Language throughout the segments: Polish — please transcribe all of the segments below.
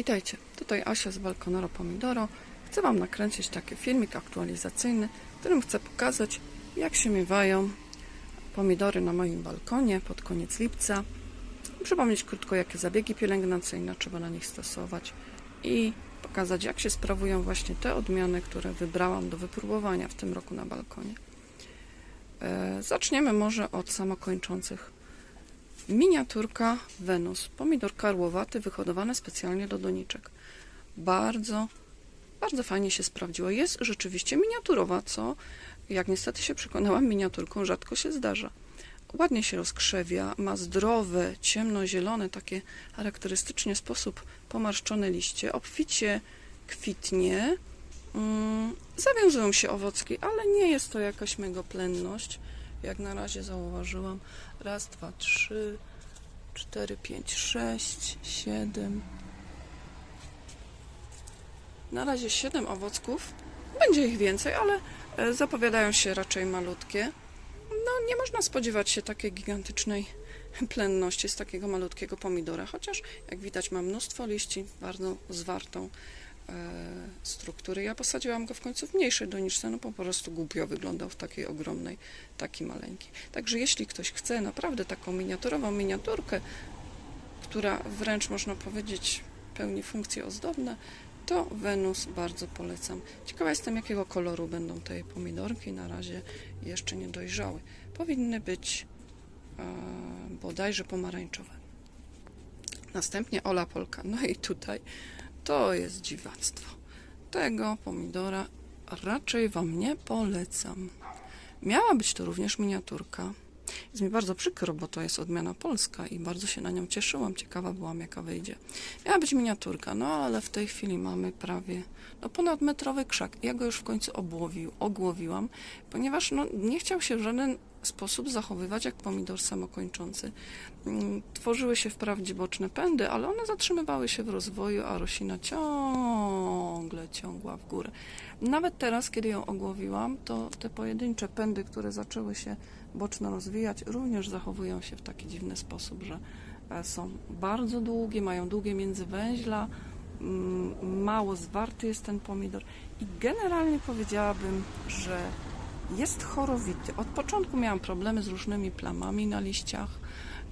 Witajcie, tutaj Asia z Balkonero Pomidoro. Chcę Wam nakręcić taki filmik aktualizacyjny, w którym chcę pokazać, jak się miewają pomidory na moim balkonie pod koniec lipca. Przypomnieć krótko, jakie zabiegi pielęgnacyjne trzeba na nich stosować i pokazać, jak się sprawują właśnie te odmiany, które wybrałam do wypróbowania w tym roku na balkonie. E, Zaczniemy może od samokończących Miniaturka Wenus. Pomidor karłowaty wyhodowany specjalnie do doniczek. Bardzo, bardzo fajnie się sprawdziło. Jest rzeczywiście miniaturowa, co jak niestety się przekonałam, miniaturką rzadko się zdarza. Ładnie się rozkrzewia, ma zdrowe, ciemnozielone, takie charakterystycznie sposób pomarszczone liście, obficie kwitnie, mm, zawiązują się owocki, ale nie jest to jakaś megaplenność, jak na razie zauważyłam. Raz, dwa, trzy, cztery, pięć, sześć, siedem. Na razie siedem owocków. Będzie ich więcej, ale e, zapowiadają się raczej malutkie. No, nie można spodziewać się takiej gigantycznej plenności z takiego malutkiego pomidora, chociaż jak widać ma mnóstwo liści, bardzo zwartą struktury. Ja posadziłam go w końcu w mniejszej doniczce, no po prostu głupio wyglądał w takiej ogromnej, taki maleńki. Także jeśli ktoś chce naprawdę taką miniaturową miniaturkę, która wręcz można powiedzieć pełni funkcje ozdobne, to Wenus bardzo polecam. Ciekawa jestem, jakiego koloru będą te pomidorki. Na razie jeszcze nie dojrzały. Powinny być e, bodajże pomarańczowe. Następnie Ola Polka. No i tutaj to jest dziwactwo. Tego pomidora raczej Wam nie polecam. Miała być to również miniaturka. Jest mi bardzo przykro, bo to jest odmiana polska i bardzo się na nią cieszyłam. Ciekawa byłam, jaka wyjdzie. Miała być miniaturka, no ale w tej chwili mamy prawie no, ponadmetrowy krzak. Ja go już w końcu obłowił, ogłowiłam, ponieważ no, nie chciał się w żaden sposób zachowywać jak pomidor samokończący. Mm, Tworzyły się wprawdzie boczne pędy, ale one zatrzymywały się w rozwoju, a roślina ciągle ciągła w górę. Nawet teraz, kiedy ją ogłowiłam, to te pojedyncze pędy, które zaczęły się boczno rozwijać, również zachowują się w taki dziwny sposób, że e, są bardzo długie, mają długie międzywęźla, mm, mało zwarty jest ten pomidor i generalnie powiedziałabym, że jest chorowity. Od początku miałam problemy z różnymi plamami na liściach.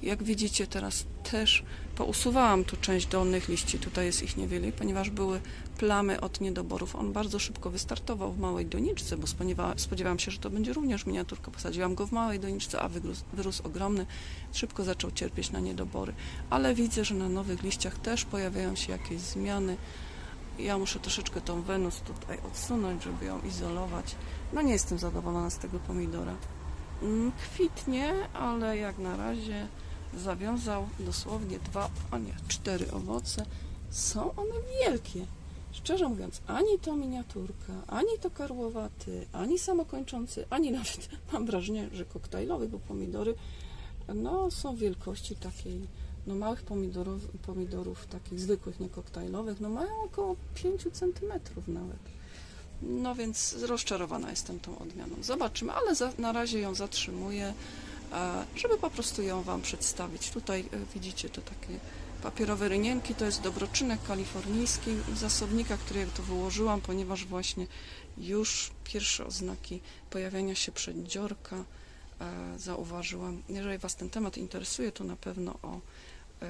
Jak widzicie, teraz też pousuwałam tu część dolnych liści. Tutaj jest ich niewiele, ponieważ były plamy od niedoborów. On bardzo szybko wystartował w małej doniczce, bo spodziewa- spodziewałam się, że to będzie również miniaturka. Posadziłam go w małej doniczce, a wyrósł, wyrósł ogromny. Szybko zaczął cierpieć na niedobory. Ale widzę, że na nowych liściach też pojawiają się jakieś zmiany. Ja muszę troszeczkę tą Wenus tutaj odsunąć, żeby ją izolować. No nie jestem zadowolona z tego pomidora. Mm, Kwitnie, ale jak na razie zawiązał dosłownie dwa, a nie, cztery owoce. Są one wielkie. Szczerze mówiąc, ani to miniaturka, ani to karłowaty, ani samokończący, ani nawet mam wrażenie, że koktajlowy, bo pomidory no, są wielkości takiej no, małych pomidorów, pomidorów, takich zwykłych, nie koktajlowych, no mają około 5 cm nawet. No więc rozczarowana jestem tą odmianą. Zobaczymy, ale za, na razie ją zatrzymuję, e, żeby po prostu ją Wam przedstawić. Tutaj e, widzicie to takie papierowe rynienki, to jest dobroczynek kalifornijski w zasobnikach, które ja tu wyłożyłam, ponieważ właśnie już pierwsze oznaki pojawiania się przeddziorka e, zauważyłam. Jeżeli Was ten temat interesuje, to na pewno o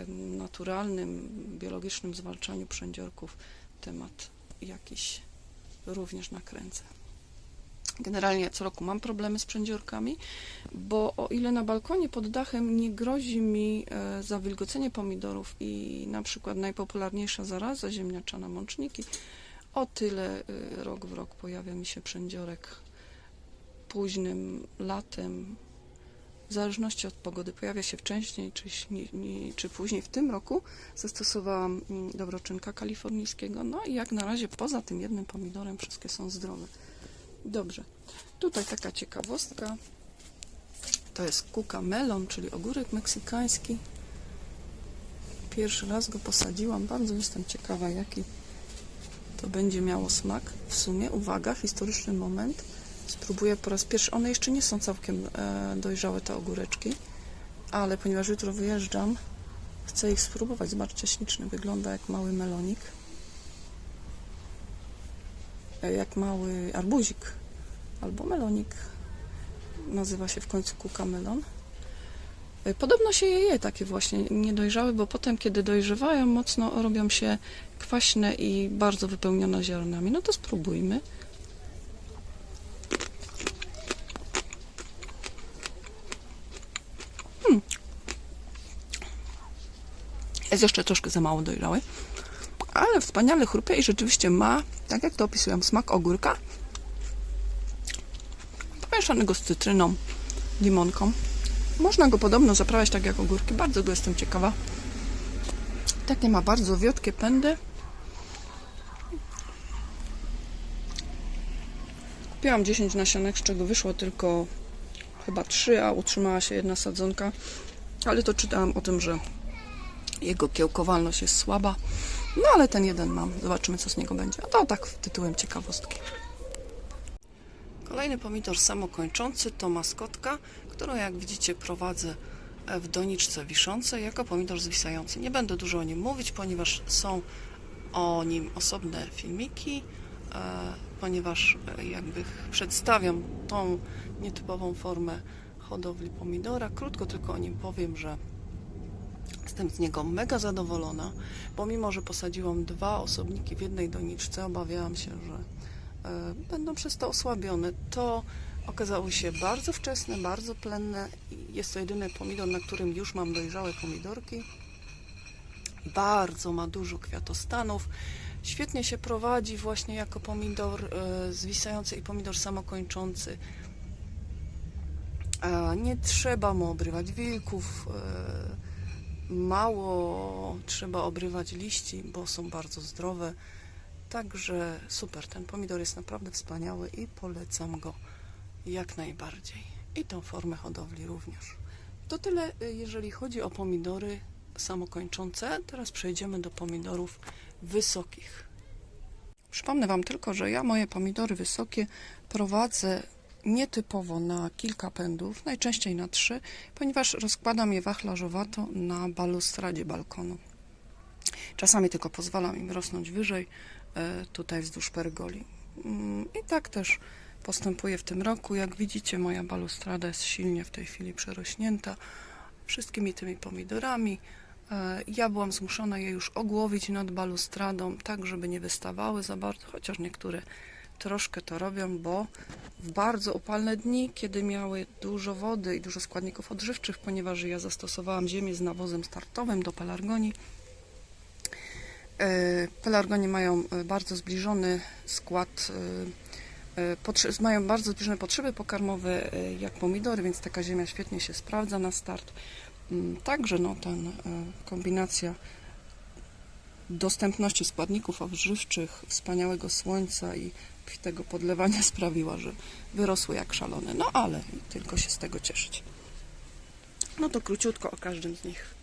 naturalnym, biologicznym zwalczaniu przędziorków temat jakiś również nakręcę. Generalnie co roku mam problemy z przędziorkami, bo o ile na balkonie pod dachem nie grozi mi e, zawilgocenie pomidorów i na przykład najpopularniejsza zaraza ziemniaczana mączniki, o tyle e, rok w rok pojawia mi się przędziorek późnym latem, w zależności od pogody. Pojawia się wcześniej czy, czy później. W tym roku zastosowałam mm, dobroczynka kalifornijskiego. No i jak na razie poza tym jednym pomidorem wszystkie są zdrowe. Dobrze. Tutaj taka ciekawostka. To jest kuka melon, czyli ogórek meksykański. Pierwszy raz go posadziłam. Bardzo jestem ciekawa, jaki to będzie miało smak. W sumie, uwaga, historyczny moment. Spróbuję po raz pierwszy. One jeszcze nie są całkiem e, dojrzałe, te ogóreczki, ale ponieważ jutro wyjeżdżam Chcę ich spróbować. Zobaczcie, śliczny. Wygląda jak mały melonik. E, Jak mały arbuzik. Albo melonik. Nazywa się w końcu kukamelon. E, Podobno się je je takie właśnie niedojrzałe, bo potem, kiedy dojrzewają, mocno robią się kwaśne i bardzo wypełnione ziarnami. No to spróbujmy. Jest jeszcze troszkę za mało dojrzały, ale wspaniale chrupie i rzeczywiście ma, tak jak to opisują, smak ogórka pomieszanego z cytryną, limonką. Można go podobno zaprawiać tak jak ogórki. Bardzo go jestem ciekawa. Takie ma bardzo wiotkie pędy. Kupiłam 10 nasionek, z czego wyszło tylko chyba 3, a utrzymała się jedna sadzonka. Ale to czytałam o tym, że jego kiełkowalność jest słaba. No ale ten jeden mam. Zobaczymy, co z niego będzie. A to tak tytułem ciekawostki. Kolejny pomidor samokończący to maskotka, którą jak widzicie prowadzę w doniczce wiszącej jako pomidor zwisający. Nie będę dużo o nim mówić, ponieważ są o nim osobne filmiki, e, ponieważ e, jakby przedstawiam tą nietypową formę hodowli pomidora. Krótko tylko o nim powiem, że Jestem z niego mega zadowolona, pomimo, że posadziłam dwa osobniki w jednej doniczce, obawiałam się, że e, będą przez to osłabione. To okazało się bardzo wczesne, bardzo plenne. Jest to jedyny pomidor, na którym już mam dojrzałe pomidorki. Bardzo ma dużo kwiatostanów. Świetnie się prowadzi właśnie jako pomidor e, zwisający i pomidor samokończący. E, Nie trzeba mu obrywać wilków. Mało trzeba obrywać liści, bo są bardzo zdrowe. Także super, ten pomidor jest naprawdę wspaniały i polecam go jak najbardziej. I tą formę hodowli również. To tyle, y, jeżeli chodzi o pomidory samokończące. Teraz przejdziemy do pomidorów wysokich. Przypomnę Wam tylko, że ja moje pomidory wysokie prowadzę nietypowo na kilka pędów, najczęściej na trzy, ponieważ rozkładam je wachlarzowato na balustradzie balkonu. Czasami tylko pozwalam im rosnąć wyżej, e, tutaj wzdłuż pergoli. Mm, I tak też postępuję w tym roku. Jak widzicie, moja balustrada jest silnie w tej chwili przerośnięta wszystkimi tymi pomidorami. E, Ja byłam zmuszona je już ogłowić nad balustradą, tak żeby nie wystawały za bardzo, chociaż niektóre troszkę to robią, bo w bardzo upalne dni, kiedy miały dużo wody i dużo składników odżywczych, ponieważ ja zastosowałam ziemię z nawozem startowym do pelargonii, E, Pelargonie mają e, bardzo zbliżony skład, e, mają bardzo zbliżone potrzeby pokarmowe jak pomidory, więc taka ziemia świetnie się sprawdza na start. Mm, Także no, ten kombinacja dostępności składników odżywczych, wspaniałego słońca i tego podlewania sprawiła, że wyrosły jak szalone. No ale tylko się z tego cieszyć. No to króciutko o każdym z nich.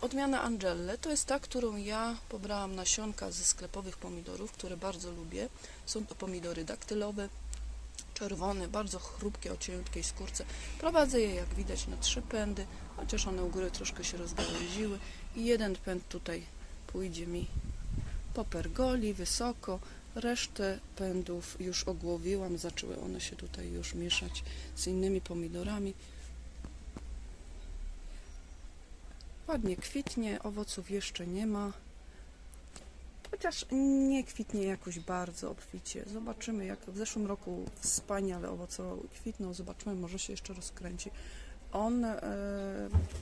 Odmiana Angelle to jest ta, którą ja pobrałam nasionka ze sklepowych pomidorów, które bardzo lubię. Są to pomidory daktylowe, czerwone, bardzo chrupkie, o cieniutkiej skórce. Prowadzę je, jak widać, na trzy pędy, chociaż one u góry troszkę się rozgałęziły. I jeden pęd tutaj pójdzie mi po pergoli, wysoko. Resztę pędów już ogłowiłam, zaczęły one się tutaj już mieszać z innymi pomidorami. Ładnie kwitnie, owoców jeszcze nie ma. Chociaż nie kwitnie jakoś bardzo obficie. Zobaczymy, jak w zeszłym roku wspaniale owocował i kwitnął. Zobaczymy, może się jeszcze rozkręci. On e,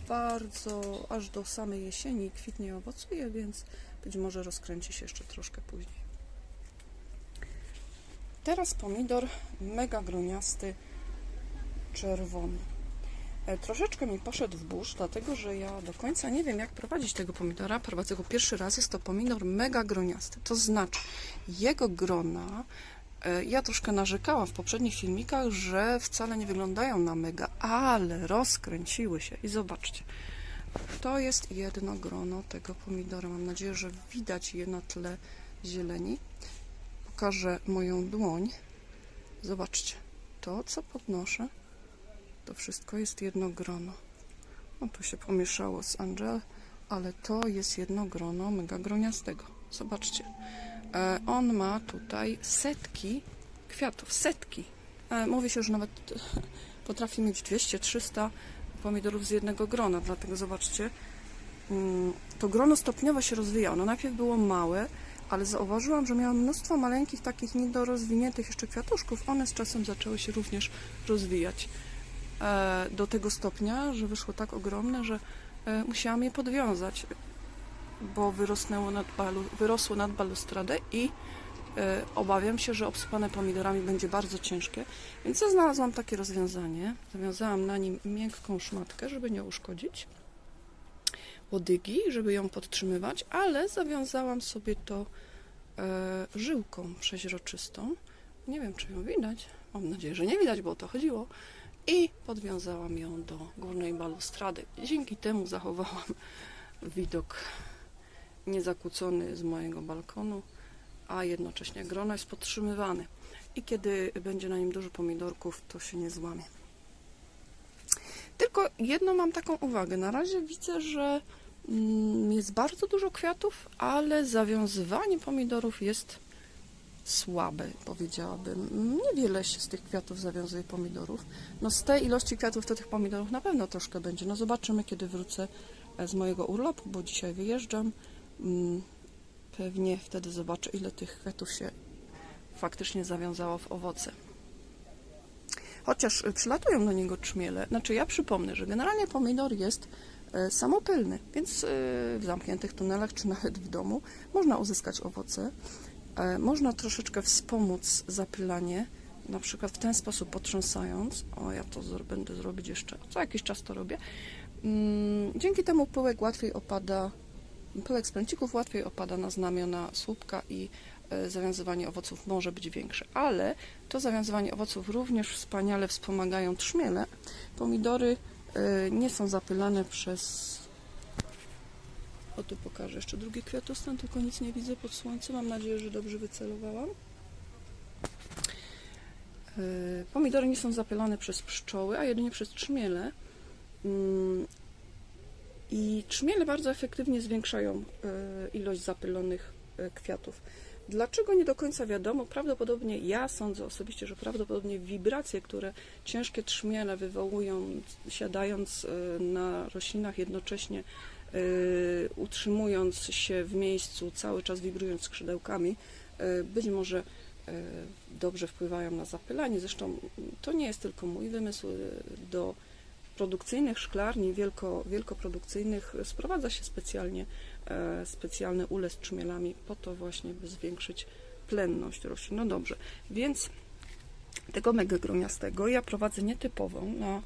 bardzo aż do samej jesieni kwitnie owocuje, więc być może rozkręci się jeszcze troszkę później. Teraz pomidor mega groniasty, czerwony. E, Troszeczkę mi poszedł w burz, dlatego że ja do końca nie wiem, jak prowadzić tego pomidora. Prowadzę go pierwszy raz. Jest to pomidor mega groniasty. To znaczy, jego grona, e, ja troszkę narzekałam w poprzednich filmikach, że wcale nie wyglądają na mega, ale rozkręciły się. I zobaczcie, to jest jedno grono tego pomidora. Mam nadzieję, że widać je na tle zieleni. Pokażę moją dłoń. Zobaczcie, to co podnoszę, to wszystko jest jedno grono. No to się pomieszało z Angel, ale to jest jedno grono mega groniastego. Zobaczcie. E, on ma tutaj setki kwiatów, setki. E, mówi się, że nawet potrafi mieć 200-300 pomidorów z jednego grona, dlatego zobaczcie, mm, to grono stopniowo się rozwijało. No najpierw było małe, ale zauważyłam, że miałam mnóstwo maleńkich, takich niedorozwiniętych jeszcze kwiatuszków. One z czasem zaczęły się również rozwijać e, do tego stopnia, że wyszło tak ogromne, że e, musiałam je podwiązać, bo wyrosnęło nad balu, wyrosło nad balustradę i e, obawiam się, że obsypane pomidorami będzie bardzo ciężkie. Więc ja znalazłam takie rozwiązanie. Zawiązałam na nim miękką szmatkę, żeby nie uszkodzić łodygi, żeby ją podtrzymywać, ale zawiązałam sobie to e, żyłką przeźroczystą. Nie wiem, czy ją widać. Mam nadzieję, że nie widać, bo o to chodziło. I podwiązałam ją do górnej balustrady. Dzięki temu zachowałam widok niezakłócony z mojego balkonu, a jednocześnie grono jest podtrzymywane. I kiedy będzie na nim dużo pomidorków, to się nie złamie. Tylko jedną mam taką uwagę. Na razie widzę, że mm, jest bardzo dużo kwiatów, ale zawiązywanie pomidorów jest słabe, powiedziałabym. Niewiele się z tych kwiatów zawiązuje pomidorów. No z tej ilości kwiatów to tych pomidorów na pewno troszkę będzie. No zobaczymy, kiedy wrócę e, z mojego urlopu, bo dzisiaj wyjeżdżam. Mm, Pewnie wtedy zobaczę, ile tych kwiatów się faktycznie zawiązało w owoce. Chociaż przylatują do niego trzmiele. Znaczy ja przypomnę, że generalnie pomidor jest e, samopylny, więc y, w zamkniętych tunelach czy nawet w domu można uzyskać owoce. E, Można troszeczkę wspomóc zapylanie, na przykład w ten sposób potrząsając. O, ja to będę zrobić jeszcze, co jakiś czas to robię. Mm, Dzięki temu pyłek łatwiej opada, pyłek z pręcików łatwiej opada na znamiona słupka i e, zawiązywanie owoców może być większe. Ale to zawiązywanie owoców również wspaniale wspomagają trzmiele. Pomidory e, nie są zapylane przez o tu pokażę jeszcze drugi kwiatostan, tylko nic nie widzę pod słońcem. Mam nadzieję, że dobrze wycelowałam. E, Pomidory nie są zapylane przez pszczoły, a jedynie przez trzmiele. Mm, I trzmiele bardzo efektywnie zwiększają e, ilość zapylonych e, kwiatów. Dlaczego nie do końca wiadomo? Prawdopodobnie, ja sądzę osobiście, że prawdopodobnie wibracje, które ciężkie trzmiele wywołują, siadając e, na roślinach jednocześnie, y, utrzymując się w miejscu, cały czas wibrując skrzydełkami, y, być może dobrze wpływają na zapylanie. Zresztą to nie jest tylko mój wymysł. Do produkcyjnych szklarni, wielko, wielkoprodukcyjnych sprowadza się specjalnie e, specjalny ule z trzmielami po to właśnie, by zwiększyć plenność roślin. No dobrze, więc tego mega groniastego ja prowadzę nietypową. Na,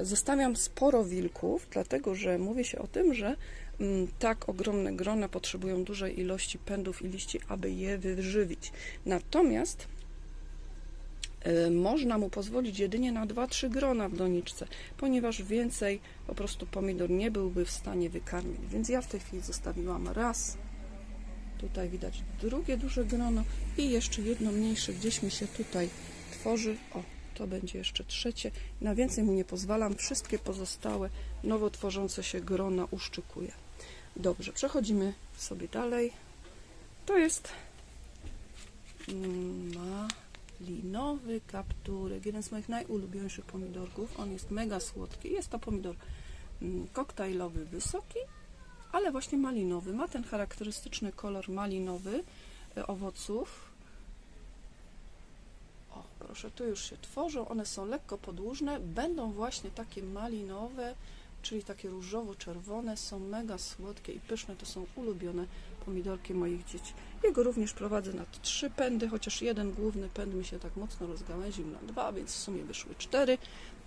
zostawiam sporo wilków, dlatego że mówi się o tym, że mm, tak ogromne grona potrzebują dużej ilości pędów i liści, aby je wyżywić. Natomiast można mu pozwolić jedynie na 2-3 grona w doniczce, ponieważ więcej po prostu pomidor nie byłby w stanie wykarmić. Więc ja w tej chwili zostawiłam raz. Tutaj widać drugie duże grono i jeszcze jedno mniejsze gdzieś mi się tutaj tworzy. O, to będzie jeszcze trzecie. Na więcej mu nie pozwalam. Wszystkie pozostałe nowo tworzące się grona uszczykuję. Dobrze, przechodzimy sobie dalej. To jest mm, malinowy kapturek. Jeden z moich najulubieńszych pomidorków. On jest mega słodki. Jest to pomidor mm, koktajlowy, wysoki, ale właśnie malinowy. Ma ten charakterystyczny kolor malinowy e, owoców. O, proszę, tu już się tworzą. One są lekko podłużne. Będą właśnie takie malinowe, czyli takie różowo-czerwone. Są mega słodkie i pyszne. To są ulubione pomidorki moich dzieci. Jego również prowadzę na trzy pędy, chociaż jeden główny pęd mi się tak mocno rozgałęził na dwa, więc w sumie wyszły cztery.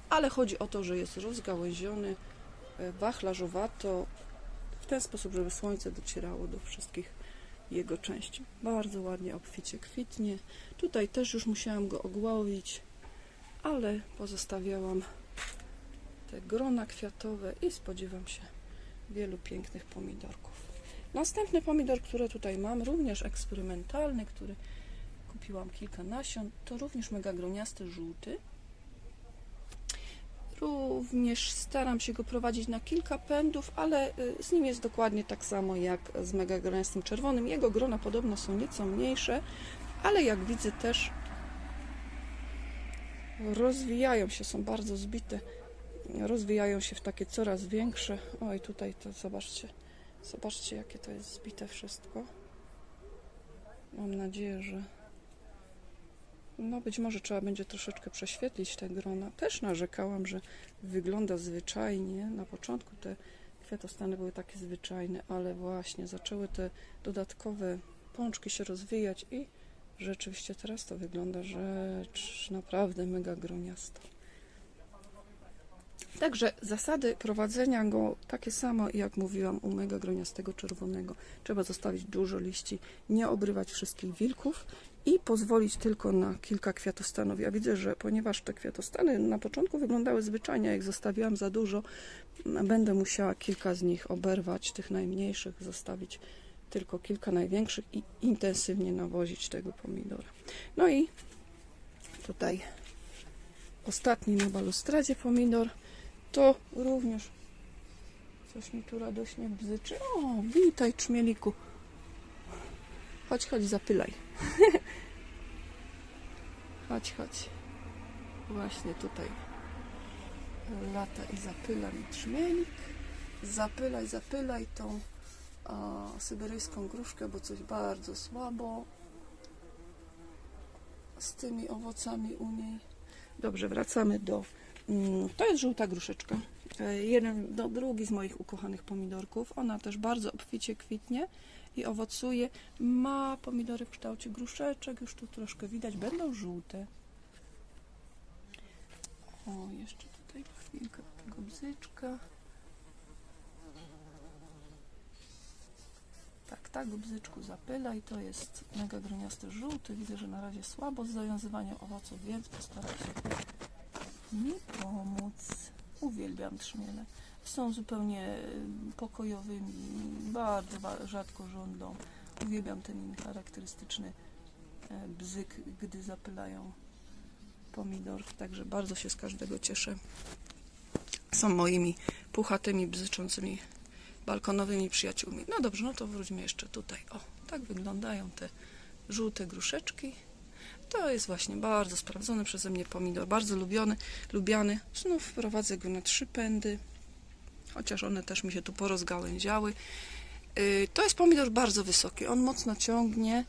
Ale chodzi o to, że jest rozgałęziony e, wachlarzowato w ten sposób, żeby słońce docierało do wszystkich jego części. Bardzo ładnie obficie kwitnie. Tutaj też już musiałam go ogłowić, ale pozostawiałam te grona kwiatowe i spodziewam się wielu pięknych pomidorków. Następny pomidor, który tutaj mam, również eksperymentalny, który kupiłam kilka nasion, to również mega groniasty, żółty. Również staram się go prowadzić na kilka pędów, ale y, z nim jest dokładnie tak samo jak z mega gronastym czerwonym. Jego grona podobno są nieco mniejsze, ale jak widzę też rozwijają się, są bardzo zbite, rozwijają się w takie coraz większe. Oj, tutaj to zobaczcie, zobaczcie jakie to jest zbite wszystko. Mam nadzieję, że no być może trzeba będzie troszeczkę prześwietlić te grona. Też narzekałam, że wygląda zwyczajnie. Na początku te kwiatostany były takie zwyczajne, ale właśnie zaczęły te dodatkowe pączki się rozwijać i rzeczywiście teraz to wygląda rzecz naprawdę mega groniasta. Także zasady prowadzenia go takie samo, jak mówiłam u mega groniastego czerwonego. Trzeba zostawić dużo liści, nie obrywać wszystkich wilków i pozwolić tylko na kilka kwiatostanów. Ja widzę, że ponieważ te kwiatostany na początku wyglądały zwyczajnie, jak zostawiłam za dużo, będę musiała kilka z nich oberwać, tych najmniejszych zostawić tylko kilka największych i intensywnie nawozić tego pomidora. No i tutaj ostatni na balustradzie pomidor, to również coś mi tu radośnie bzyczy. O, witaj czmieliku. Chodź, chodź, zapylaj. chodź, chodź. Właśnie tutaj lata i zapyla mi trzmielik. Zapylaj, zapylaj tą a, syberyjską gruszkę, bo coś bardzo słabo z tymi owocami u niej. Dobrze, wracamy do. Mm, To jest żółta gruszeczka. E, Jeden, do, drugi z moich ukochanych pomidorków. Ona też bardzo obficie kwitnie i owocuje. Ma pomidory w kształcie gruszeczek, już tu troszkę widać, będą żółte. O, jeszcze tutaj chwilkę tego bzyczka. Tak, tak, bzyczku zapylaj. To jest mega groniasty żółty. Widzę, że na razie słabo z zawiązywaniem owoców, więc postaram się mi pomóc. Uwielbiam trzmiele. Są zupełnie y, pokojowymi, bardzo rzadko żądlą. Uwielbiam ten charakterystyczny e, bzyk, gdy zapylają pomidor. Także bardzo się z każdego cieszę. Są moimi puchatymi, bzyczącymi balkonowymi przyjaciółmi. No dobrze, no to wróćmy jeszcze tutaj. O, tak wyglądają te żółte gruszeczki. To jest właśnie bardzo sprawdzony przeze mnie pomidor, bardzo lubiony, lubiany. Znów wprowadzę go na trzy pędy, chociaż one też mi się tu porozgałęziały. Yy, To jest pomidor bardzo wysoki, on mocno ciągnie,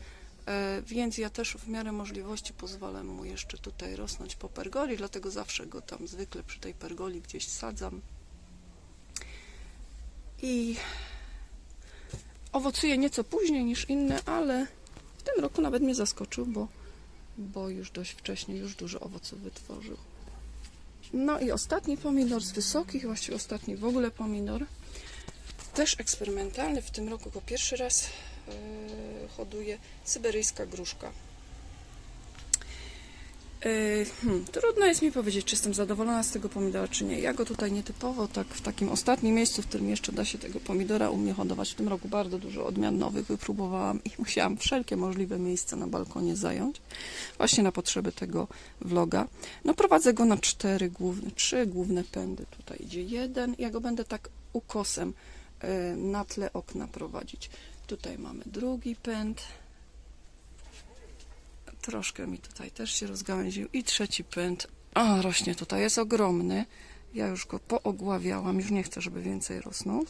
yy, więc ja też w miarę możliwości pozwalam mu jeszcze tutaj rosnąć po pergoli, dlatego zawsze go tam zwykle przy tej pergoli gdzieś sadzam. I owocuje nieco później niż inne, ale w tym roku nawet mnie zaskoczył, bo, bo już dość wcześnie, już dużo owoców wytworzył. No i ostatni pomidor z wysokich, właściwie ostatni w ogóle pomidor, też eksperymentalny, w tym roku go pierwszy raz yy, hoduję, syberyjska gruszka. Yy, Hmm, trudno jest mi powiedzieć, czy jestem zadowolona z tego pomidora, czy nie. Ja go tutaj nietypowo, tak w takim ostatnim miejscu, w którym jeszcze da się tego pomidora u mnie hodować. W tym roku bardzo dużo odmian nowych wypróbowałam i musiałam wszelkie możliwe miejsca na balkonie zająć. Właśnie na potrzeby tego vloga. No prowadzę go na cztery główne, trzy główne pędy. Tutaj idzie jeden. Ja go będę tak ukosem yy, na tle okna prowadzić. Tutaj mamy drugi pęd. Troszkę mi tutaj też się rozgałęził. I trzeci pęd. A, rośnie tutaj, jest ogromny. Ja już go poogławiałam, już nie chcę, żeby więcej rosnął.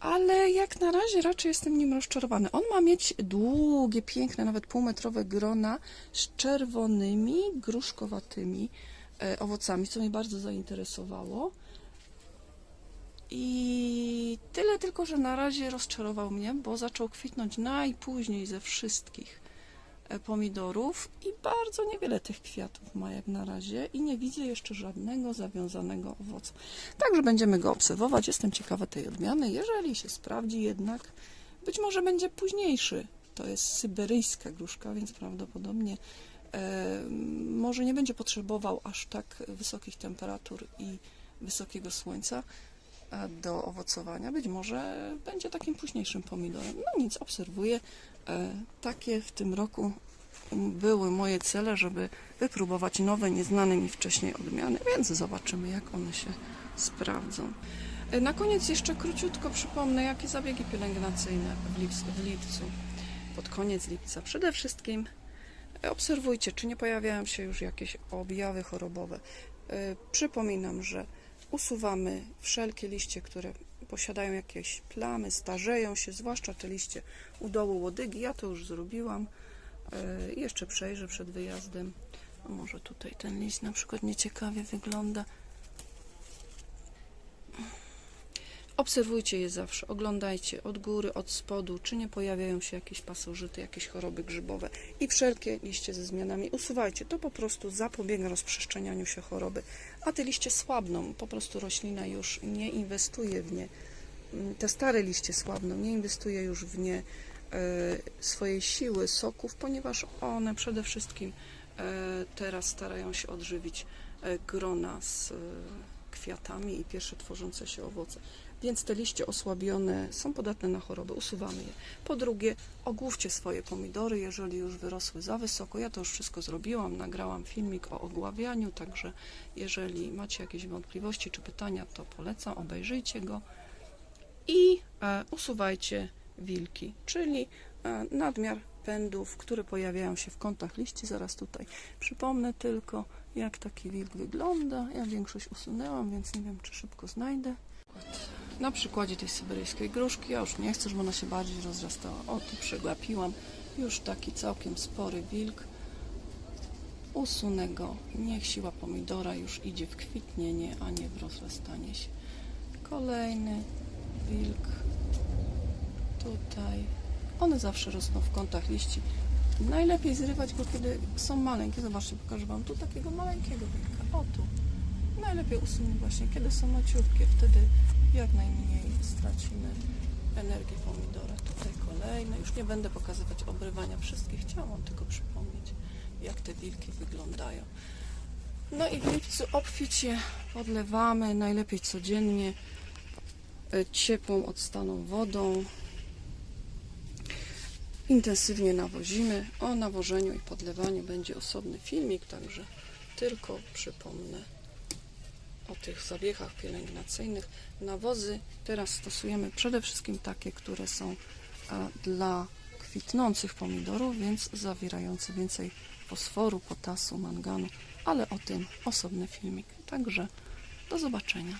Ale jak na razie raczej jestem nim rozczarowany. On ma mieć długie, piękne, nawet półmetrowe grona z czerwonymi, gruszkowatymi e, owocami, co mnie bardzo zainteresowało. I tyle tylko, że na razie rozczarował mnie, bo zaczął kwitnąć najpóźniej ze wszystkich pomidorów i bardzo niewiele tych kwiatów ma jak na razie i nie widzę jeszcze żadnego zawiązanego owocu. Także będziemy go obserwować. Jestem ciekawa tej odmiany. Jeżeli się sprawdzi jednak, być może będzie późniejszy. To jest syberyjska gruszka, więc prawdopodobnie e, może nie będzie potrzebował aż tak wysokich temperatur i wysokiego słońca e, do owocowania. Być może będzie takim późniejszym pomidorem. No nic, obserwuję. E, takie w tym roku były moje cele, żeby wypróbować nowe, nieznane mi wcześniej odmiany, więc zobaczymy, jak one się sprawdzą. E, Na koniec jeszcze króciutko przypomnę, jakie zabiegi pielęgnacyjne w, lips, w lipcu, pod koniec lipca. Przede wszystkim e, obserwujcie, czy nie pojawiają się już jakieś objawy chorobowe. Przypominam, że usuwamy wszelkie liście, które posiadają jakieś plamy, starzeją się, zwłaszcza te liście u dołu łodygi. Ja to już zrobiłam. E, Jeszcze przejrzę przed wyjazdem. A może tutaj ten liść na przykład nieciekawie wygląda. Obserwujcie je zawsze, oglądajcie od góry, od spodu, czy nie pojawiają się jakieś pasożyty, jakieś choroby grzybowe i wszelkie liście ze zmianami usuwajcie. To po prostu zapobiega rozprzestrzenianiu się choroby. A te liście słabną, po prostu roślina już nie inwestuje w nie. Mm, Te stare liście słabną, nie inwestuje już w nie e, swojej siły, soków, ponieważ one przede wszystkim e, teraz starają się odżywić e, grona z kwiatami i pierwsze tworzące się owoce. Więc te liście osłabione są podatne na choroby, usuwamy je. Po drugie, ogłówcie swoje pomidory, jeżeli już wyrosły za wysoko. Ja to już wszystko zrobiłam, nagrałam filmik o ogławianiu, także jeżeli macie jakieś wątpliwości czy pytania, to polecam, obejrzyjcie go. I e, usuwajcie wilki, czyli e, nadmiar pędów, które pojawiają się w kątach liści. Zaraz tutaj przypomnę tylko, jak taki wilk wygląda. Ja większość usunęłam, więc nie wiem, czy szybko znajdę. Na przykładzie tej syberyjskiej gruszki, ja już nie chcę, żeby ona się bardziej rozrastała. O, tu przegapiłam. Już taki całkiem spory wilk. Usunę go. Niech siła pomidora już idzie w kwitnienie, a nie w rozrastanie się. Kolejny wilk. Tutaj. One zawsze rosną w kątach liści. Najlepiej zrywać go, kiedy są maleńkie. Zobaczcie, pokażę Wam tu takiego maleńkiego wilka. O tu. Najlepiej usunąć właśnie, kiedy są maciutkie. Wtedy jak najmniej stracimy energię pomidora. Tutaj kolejne. Już nie będę pokazywać obrywania wszystkich. Chciałam tylko przypomnieć, jak te wilki wyglądają. No i w lipcu obficie podlewamy, najlepiej codziennie, e, ciepłą, odstaną wodą. Intensywnie nawozimy. O nawożeniu i podlewaniu będzie osobny filmik, także tylko przypomnę o tych zabiegach pielęgnacyjnych. Nawozy teraz stosujemy przede wszystkim takie, które są e, dla kwitnących pomidorów, więc zawierające więcej fosforu, potasu, manganu, ale o tym osobny filmik. Także do zobaczenia.